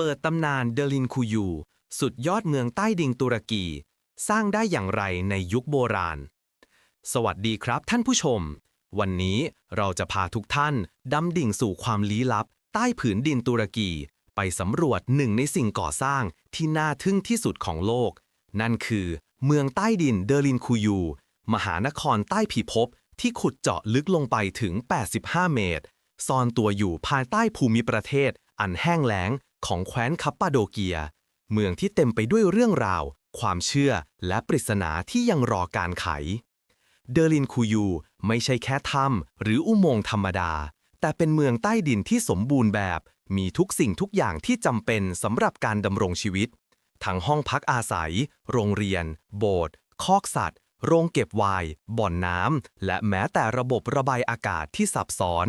เปิดตำนานเดลินคูยู สุดยอดเมืองใต้ดิงตุรกี สร้างได้อย่างไรในยุคโบราณ สวัสดีครับท่านผู้ชม วันนี้เราจะพาทุกท่านดำดิ่งสู่ความลี้ลับ ใต้ผืนดินตุรกี ไปสำรวจหนึ่งในสิ่งก่อสร้างที่น่าทึ่งที่สุดของโลก นั่นคือ เมืองใต้ดินเดลินคูยู มหานครใต้พิภพที่ขุดเจาะลึกลงไปถึง 85 เมตร ซ่อนตัวอยู่ภายใต้ภูมิประเทศ อันแห้งแล้ง ของแคว้นคัปปาโดเกีย เมืองที่เต็มไปด้วยเรื่องราว ความเชื่อและปริศนาที่ยังรอการไข เดอรินคูยูไม่ใช่แค่ถ้ำหรืออุโมงค์ธรรมดา แต่เป็นเมืองใต้ดินที่สมบูรณ์แบบ มีทุกสิ่งทุกอย่างที่จำเป็นสำหรับการดำรงชีวิต ทั้งห้องพักอาศัย โรงเรียน โบสถ์คอกสัตว์ โรงเก็บไวน์บ่อนน้ำและแม้แต่ระบบระบายอากาศที่ซับซ้อน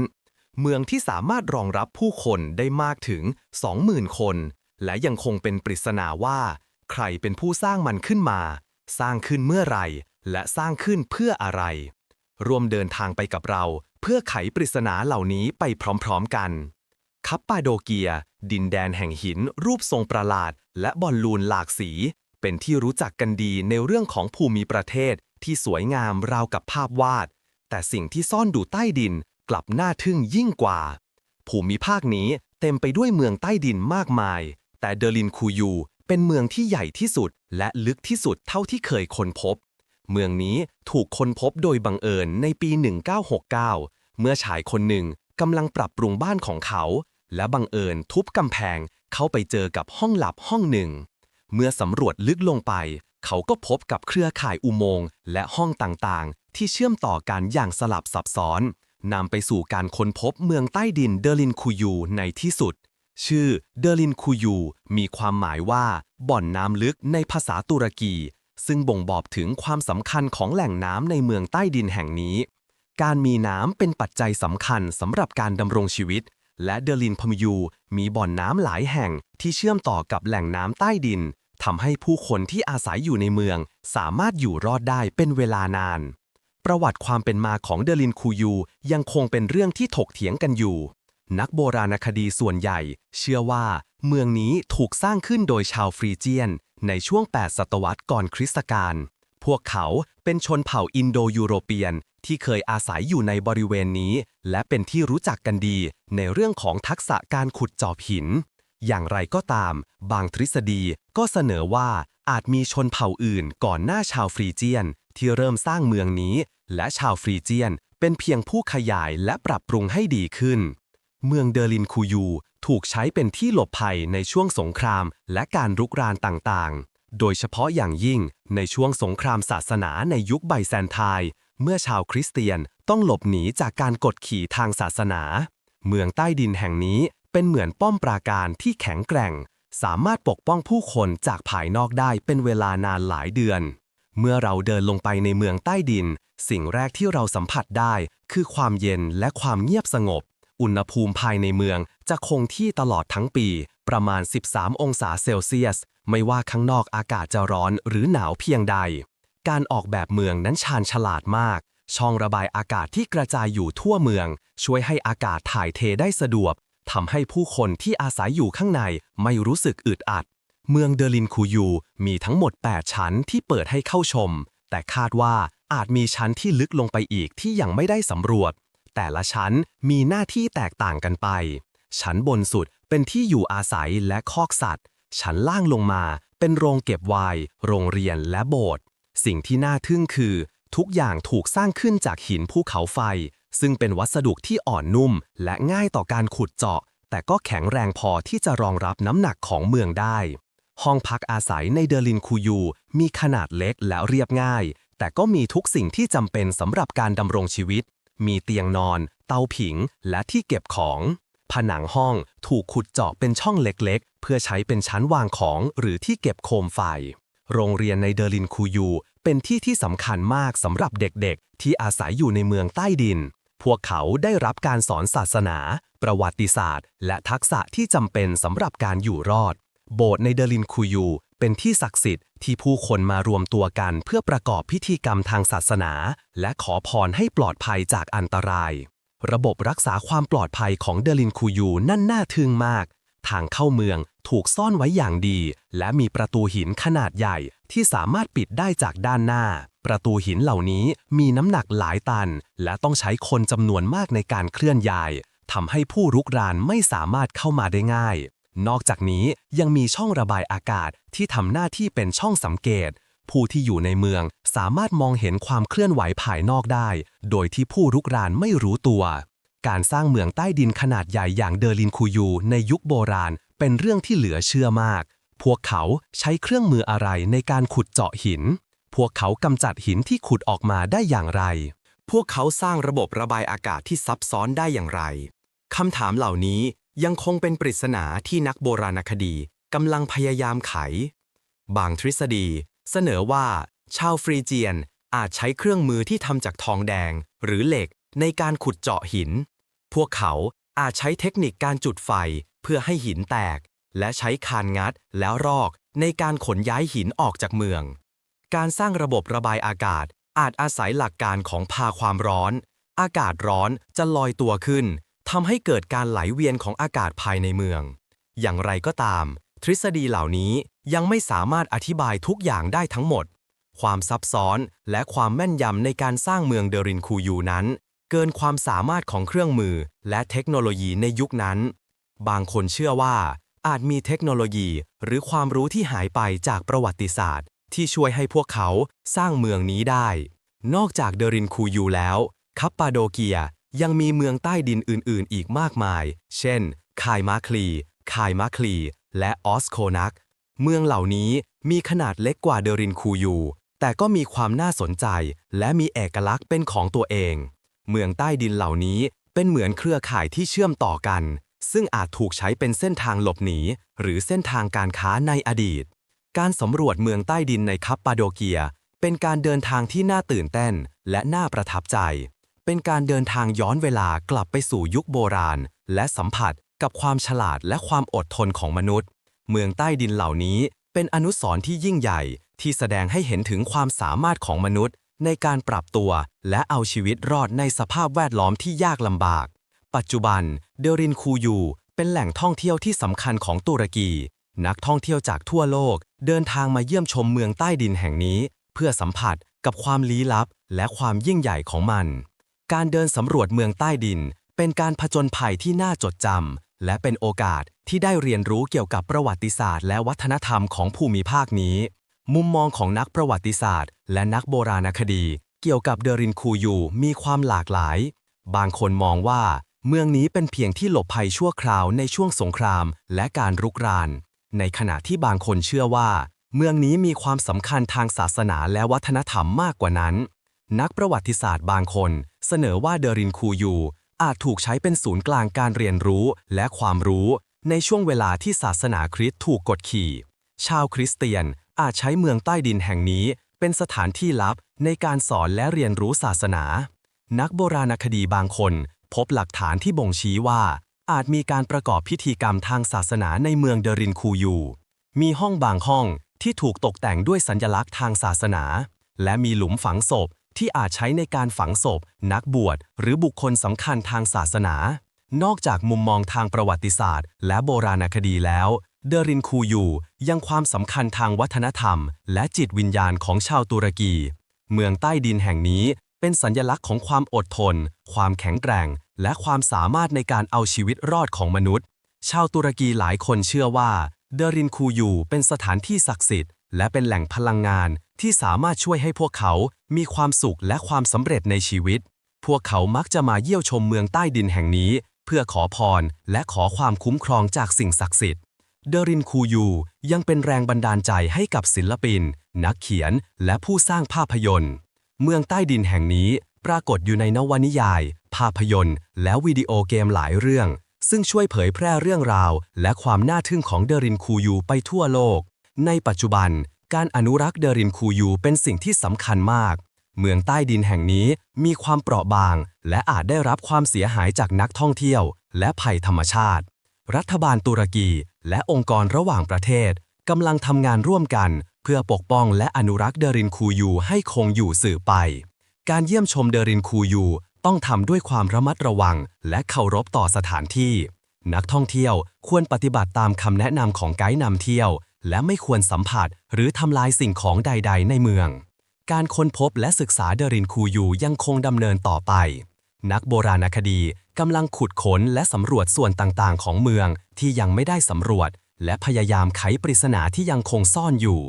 เมืองที่สามารถรองรับผู้คนได้มากถึง 20,000 คน และยังคงเป็นปริศนาว่า ใครเป็นผู้สร้างมันขึ้นมา สร้างขึ้นเมื่อไรและสร้างขึ้นเพื่ออะไรร่วมเดินทางไปกับเราเพื่อไขปริศนาเหล่านี้ไปพร้อมๆกันคัปปาโดเกีย ดินแดนแห่งหินรูปทรงประหลาด และบอลลูนหลากสี เป็นที่รู้จักกันดีในเรื่องของภูมิประเทศที่สวยงามราวกับภาพวาด แต่สิ่งที่ซ่อนอยู่ใต้ดิน กลับน่าทึ่งยิ่งกว่า ภูมิภาคนี้เต็มไปด้วยเมืองใต้ดินมากมาย แต่เดลินคูยู เป็นเมืองที่ใหญ่ที่สุดและลึกที่สุดเท่าที่เคยค้นพบ เมืองนี้ถูกค้นพบโดยบังเอิญในปี 1969 เมื่อชายคนหนึ่งกำลังปรับปรุงบ้านของเขา และบังเอิญทุบกำแพงเข้าไปเจอกับห้องหลับห้องหนึ่ง เมื่อสำรวจลึกลงไป เขาก็พบกับเครือข่ายอุโมงค์และห้องต่างๆ ที่เชื่อมต่อกันอย่างสลับซับซ้อน นำไปสู่การค้นพบเมืองใต้ดินเดลินคูยูในที่สุด ชื่อเดลินคูยูมีความหมายว่า บ่อนน้ำลึกในภาษาตุรกี ซึ่งบ่งบอกถึงความสำคัญของแหล่งน้ำในเมืองใต้ดินแห่งนี้ การมีน้ำเป็นปัจจัยสำคัญสำหรับการดำรงชีวิต และเดลินพมยูมีบ่อนน้ำหลายแห่งที่เชื่อมต่อกับแหล่งน้ำใต้ดินทำให้ผู้คนที่อาศัยอยู่ในเมือง สามารถอยู่รอดได้เป็นเวลานาน ประวัติความเป็นมาของเดลินคูยู ยังคงเป็นเรื่องที่ถกเถียงกันอยู่ นักโบราณคดีส่วนใหญ่ เชื่อว่า เมืองนี้ถูกสร้างขึ้นโดยชาวฟรีเจียน ในช่วง 8 ศตวรรษก่อนคริสตกาลพวกเขาเป็นชนเผ่าอินโดยูโรเปียน ที่เคยอาศัยอยู่ในบริเวณนี้ และเป็นที่รู้จักกันดีในเรื่องของทักษะการขุดเจาะหิน อย่างไรก็ตาม บางทฤษฎีก็เสนอว่าอาจมีชนเผ่าอื่นก่อนหน้าชาวฟรีเจียน ที่เริ่มสร้างเมืองนี้ และชาวฟรีเจียน เป็นเพียงผู้ขยายและปรับปรุงให้ดีขึ้น เมืองเดอรินคูยู ถูกใช้เป็นที่หลบภัยในช่วงสงครามและการรุกรานต่างๆ โดยเฉพาะอย่างยิ่งในช่วงสงครามศาสนาในยุคไบแซนไทน์เมื่อชาวคริสเตียนต้องหลบหนีจากการกดขี่ทางศาสนา เมืองใต้ดินแห่งนี้ เป็นเหมือนป้อมปราการที่แข็งแกร่ง สามารถปกป้องผู้คนจากภายนอกได้เป็นเวลานานหลายเดือน เมื่อเราเดินลงไปในเมืองใต้ดิน สิ่งแรกที่เราสัมผัสได้คือความเย็นและความเงียบสงบ อุณหภูมิภายในเมืองจะคงที่ตลอดทั้งปี ประมาณ 13 องศาเซลเซียส ไม่ว่าข้างนอกอากาศจะร้อนหรือหนาวเพียงใด การออกแบบเมืองนั้นชาญฉลาดมากช่องระบายอากาศที่กระจายอยู่ทั่วเมือง ช่วยให้อากาศถ่ายเทได้สะดวก ทำให้ผู้คนที่อาศัยอยู่ข้างในไม่รู้สึกอึดอัด เมืองเดลินคูยูมีทั้งหมด 8 ชั้นที่เปิดให้เข้าชม แต่คาดว่าอาจมีชั้นที่ลึกลงไปอีกที่ยังไม่ได้สำรวจ แต่ละชั้นมีหน้าที่แตกต่างกันไป ชั้นบนสุดเป็นที่อยู่อาศัยและคอกสัตว์ ชั้นล่างลงมาเป็นโรงเก็บไวน์โรงเรียนและโบสถ์สิ่งที่น่าทึ่งคือ ทุกอย่างถูกสร้างขึ้นจากหินภูเขาไฟ ซึ่งเป็นวัสดุที่อ่อนนุ่ม และง่ายต่อการขุดเจาะ แต่ก็แข็งแรงพอที่จะรองรับน้ำหนักของเมืองได้ ห้องพักอาศัยในเดลินคูยู มีขนาดเล็กและเรียบง่าย แต่ก็มีทุกสิ่งที่จำเป็นสำหรับการดำรงชีวิต มีเตียงนอน เตาผิง และที่เก็บของ ผนังห้องถูกขุดเจาะเป็นช่องเล็กๆ เพื่อใช้เป็นชั้นวางของหรือที่เก็บโคมไฟโรงเรียนในเดลินคูยู เป็นที่ที่สำคัญมากสำหรับเด็กๆ ที่อาศัยอยู่ในเมืองใต้ดิน พวกเขาได้รับการสอนศาสนา ประวัติศาสตร์ และทักษะที่จำเป็นสำหรับการอยู่รอด โบสถ์ในเดลินคูยู เป็นที่ศักดิ์สิทธิ์ที่ผู้คนมารวมตัวกันเพื่อประกอบพิธีกรรมทางศาสนา และขอพรให้ปลอดภัยจากอันตราย ระบบรักษาความปลอดภัยของเดลินคูยูนั่นน่าทึ่งมาก ทางเข้าเมืองถูกซ่อนไว้อย่างดี และมีประตูหินขนาดใหญ่ที่สามารถปิดได้จากด้านหน้าประตูหินเหล่านี้มีน้ำหนักหลายตัน และต้องใช้คนจำนวนมากในการเคลื่อนย้ายทำให้ผู้รุกรานไม่สามารถเข้ามาได้ง่าย นอกจากนี้ยังมีช่องระบายอากาศที่ทำหน้าที่เป็นช่องสังเกต ผู้ที่อยู่ในเมืองสามารถมองเห็นความเคลื่อนไหวภายนอกได้ โดยที่ผู้รุกรานไม่รู้ตัว การสร้างเมืองใต้ดินขนาดใหญ่อย่างเดอรินคูยูในยุคโบราณ เป็นเรื่องที่เหลือเชื่อมาก พวกเขาใช้เครื่องมืออะไรในการขุดเจาะหิน พวกเขากำจัดหินที่ขุดออกมาได้อย่างไร พวกเขาสร้างระบบระบายอากาศที่ซับซ้อนได้อย่างไร คำถามเหล่านี้ยังคงเป็นปริศนาที่นักโบราณคดีกำลังพยายามไข บางทฤษฎี เสนอว่า ชาวฟรีเจียนอาจใช้เครื่องมือที่ทำจากทองแดง หรือเหล็กในการขุดเจาะหิน พวกเขาอาจใช้เทคนิคการจุดไฟเพื่อให้หินแตก และใช้คานงัดแล้วรอกในการขนย้ายหินออกจากเมือง การสร้างระบบระบายอากาศ อาจอาศัยหลักการของพาความร้อน อากาศร้อนจะลอยตัวขึ้นทำให้เกิดการไหลเวียนของอากาศภายในเมือง อย่างไรก็ตาม ทฤษฎีเหล่านี้ยังไม่สามารถอธิบายทุกอย่างได้ทั้งหมด ความซับซ้อนและความแม่นยำในการสร้างเมืองเดรินคูยูนั้น เกินความสามารถของเครื่องมือและเทคโนโลยีในยุคนั้น บางคนเชื่อว่าอาจมีเทคโนโลยีหรือความรู้ที่หายไปจากประวัติศาสตร์ ที่ช่วยให้พวกเขาสร้างเมืองนี้ได้ นอกจากเดรินคูยูแล้วคัปปาโดเกียยังมีเมืองใต้ดินอื่นๆ อีกมากมาย เช่น คายมาคลี คายมาคลี และออสโคนัก เมืองเหล่านี้มีขนาดเล็กกว่าเดรินคูยู แต่ก็มีความน่าสนใจ และมีเอกลักษณ์เป็นของตัวเอง เมืองใต้ดินเหล่านี้เป็นเหมือนเครือข่ายที่เชื่อมต่อกัน ซึ่งอาจถูกใช้เป็นเส้นทางหลบหนี หรือเส้นทางการค้าในอดีต การสำรวจเมืองใต้ดินในคัปปาโดเกีย เป็นการเดินทางที่น่าตื่นเต้นและน่าประทับใจ เป็นการเดินทางย้อนเวลากลับไปสู่ยุคโบราณ และสัมผัสกับความฉลาดและความอดทนของมนุษย์ เมืองใต้ดินเหล่านี้เป็นอนุสรณ์ที่ยิ่งใหญ่ที่แสดงให้เห็นถึงความสามารถของมนุษย์ ในการปรับตัวและเอาชีวิตรอดในสภาพแวดล้อมที่ยากลำบาก ปัจจุบัน เดรินคูยู เป็นแหล่งท่องเที่ยวที่สำคัญของตุรกี นักท่องเที่ยวจากทั่วโลก เดินทางมาเยี่ยมชมเมืองใต้ดินแห่งนี้ เพื่อสัมผัสกับความลี้ลับและความยิ่งใหญ่ของมัน การเดินสำรวจเมืองใต้ดิน เป็นการผจญภัยที่น่าจดจำและเป็นโอกาสที่ได้เรียนรู้เกี่ยวกับประวัติศาสตร์ และวัฒนธรรมของภูมิภาคนี้ มุมมองของนักประวัติศาสตร์ และนักโบราณคดี เกี่ยวกับเดรินคูยูมีความหลากหลาย บางคนมองว่า เมืองนี้เป็นเพียงที่หลบภัยชั่วคราวในช่วงสงครามและการรุกราน ในขณะที่บางคนเชื่อว่า เมืองนี้มีความสำคัญทางศาสนาและวัฒนธรรมมากกว่านั้น นักประวัติศาสตร์บางคน เสนอว่าเดรินคูยู อาจถูกใช้เป็นศูนย์กลางการเรียนรู้และความรู้ ในช่วงเวลาที่ศาสนาคริสต์ถูกกดขี่ ชาวคริสเตียนอาจใช้เมืองใต้ดินแห่งนี้ เป็นสถานที่ลับในการสอนและเรียนรู้ศาสนา นักโบราณคดีบางคน พบหลักฐานที่บ่งชี้ว่า อาจมีการประกอบพิธีกรรมทางศาสนาในเมืองเดรินคูยู มีห้องบางห้องที่ถูกตกแต่งด้วยสัญลักษณ์ทางศาสนา และมีหลุมฝังศพที่อาจใช้ในการฝังศพ นักบวช หรือบุคคลสำคัญทางศาสนา นอกจากมุมมองทางประวัติศาสตร์ และโบราณคดีแล้ว เดรินคูยูยังความสำคัญทางวัฒนธรรม และจิตวิญญาณของชาวตุรกี เมืองใต้ดินแห่งนี้ เป็นสัญลักษณ์ของความอดทน ความแข็งแกร่ง และความสามารถในการเอาชีวิตรอดของมนุษย์ ชาวตุรกีหลายคนเชื่อว่า เดรินคูยูเป็นสถานที่ศักดิ์สิทธิ์ และเป็นแหล่งพลังงานที่สามารถช่วยให้พวกเขามีความสุขและความสำเร็จในชีวิต พวกเขามักจะมาเยี่ยวชมเมืองใต้ดินแห่งนี้ เพื่อขอพรและขอความคุ้มครองจากสิ่งศักดิ์สิทธิ์ เดรินคูยูยังเป็นแรงบันดาลใจให้กับศิลปิน นักเขียน และผู้สร้างภาพยนตร์ เมืองใต้ดินแห่งนี้ปรากฏอยู่ในนวนิยาย ภาพยนตร์ และวิดีโอเกมหลายเรื่อง ซึ่งช่วยเผยแพร่เรื่องราว และความน่าทึ่งของเดรินคูยูไปทั่วโลก ในปัจจุบัน การอนุรักษ์เดรินคูยูเป็นสิ่งที่สำคัญมาก เมืองใต้ดินแห่งนี้มีความเปราะบาง และอาจได้รับความเสียหายจากนักท่องเที่ยว และภัยธรรมชาติ รัฐบาลตุรกี และองค์กรระหว่างประเทศกำลังทำงานร่วมกัน เพื่อปกป้องและอนุรักษ์เดรินคูยูให้คงอยู่สืบไป การเยี่ยมชมเดรินคูยูต้องทำด้วยความระมัดระวัง และเคารพต่อสถานที่ นักท่องเที่ยวควรปฏิบัติตามคำแนะนำของไกด์นำเที่ยว และไม่ควรสัมผัสหรือทำลายสิ่งของใด ๆ ในเมือง การค้นพบและศึกษาเดรินคูยูยังคงดำเนินต่อไป นักโบราณคดีกำลังขุดค้นและสำรวจส่วนต่างๆ ของเมืองที่ยังไม่ได้สำรวจ และพยายามไขปริศนาที่ยังคงซ่อนอยู่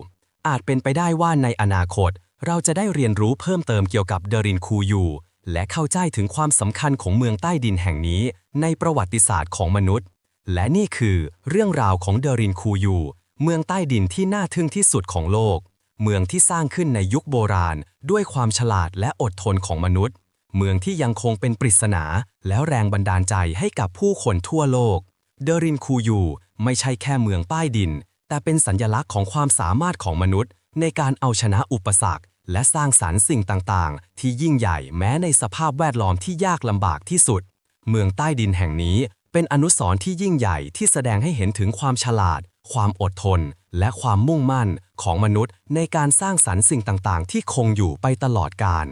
อาจเป็นไปได้ว่าในอนาคต เราจะได้เรียนรู้เพิ่มเติมเกี่ยวกับเดรินคูยู และเข้าใจถึงความสำคัญของเมืองใต้ดินแห่งนี้ในประวัติศาสตร์ของมนุษย์ และนี่คือเรื่องราวของเดรินคูยู เมืองใต้ดินที่น่าทึ่งที่สุดของโลก เมืองที่สร้างขึ้นในยุคโบราณ ด้วยความฉลาดและอดทนของมนุษย์ เมืองที่ยังคงเป็นปริศนา และแรงบันดาลใจให้กับผู้คนทั่วโลก เดรินคูยู ไม่ใช่แค่เมืองป้ดิน แต่เป็นสัญลักษณ์ของความสามารถของมนุษย์ ในการเอาชนะอุปสรรค และสร้างสรรค์สิ่งต่างๆ ที่ยิ่งใหญ่แม้ในสภาพแวดล้อมที่ยากลำบากที่สุด เมืองใต้ดินแห่งนี้เป็นอนุสรณ์ที่ยิ่งใหญ่ที่แสดงให้เห็นถึงความฉลาด ความอดทน และความมุ่งมั่นของมนุษย์ ในการสร้างสรรค์สิ่งต่างๆ ที่คงอยู่ไปตลอดกาล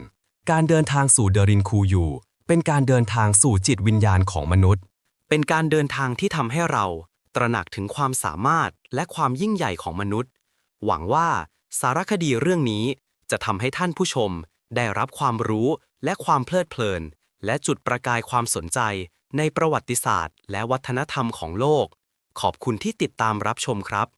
การเดินทางสู่เดรินคูยูเป็นการเดินทางสู่จิตวิญญาณของมนุษย์ เป็นการเดินทางที่ทำให้เรา ตระหนักถึงความสามารถและความยิ่งใหญ่ของมนุษย์ หวังว่าสารคดีเรื่องนี้จะทำให้ท่านผู้ชมได้รับความรู้และความเพลิดเพลิน และจุดประกายความสนใจในประวัติศาสตร์ และวัฒนธรรมของโลก ขอบคุณที่ติดตามรับชมครับ